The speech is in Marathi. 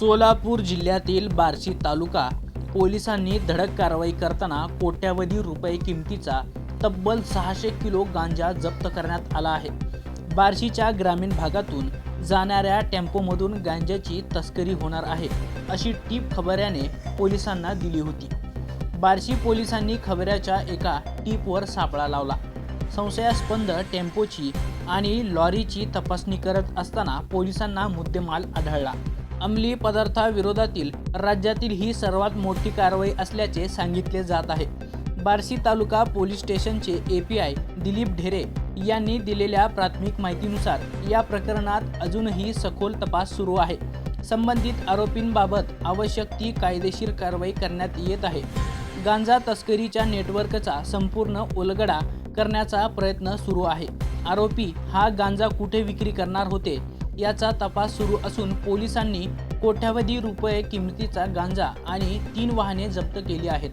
सोलापूर जिल्ह्यातील बार्शी तालुका पोलिसांनी धडक कारवाई करताना कोट्यावधी रुपये किमतीचा तब्बल सहाशे किलो गांजा जप्त करण्यात आला आहे. बार्शीच्या ग्रामीण भागातून जाणाऱ्या टेम्पोमधून गांजाची तस्करी होणार आहे अशी टीप खबऱ्याने पोलिसांना दिली होती. बार्शी पोलिसांनी खबऱ्याच्या एका टीपवर सापळा लावला. संशयास्पद टेम्पोची आणि लॉरीची तपासणी करत असताना पोलिसांना मुद्देमाल आढळला. अंमली पदार्थाविरोधातील राज्यातील ही सर्वात मोठी कारवाई असल्याचे सांगितले जात आहे. बार्शी तालुका पोलीस स्टेशनचे A P I Dilip Dhere यांनी दिलेल्या प्राथमिक माहितीनुसार या प्रकरणात अजूनही सखोल तपास सुरू आहे. संबंधित आरोपींबाबत आवश्यक ती कायदेशीर कारवाई करण्यात येत आहे. गांजा तस्करीच्या नेटवर्कचा संपूर्ण उलगडा करण्याचा प्रयत्न सुरू आहे. आरोपी हा गांजा कुठे विक्री करणार होते? याचा तपास सुरू असून पोलिसांनी कोट्यावधी रुपये किमतीचा गांजा आणि तीन वाहने जप्त केली आहेत.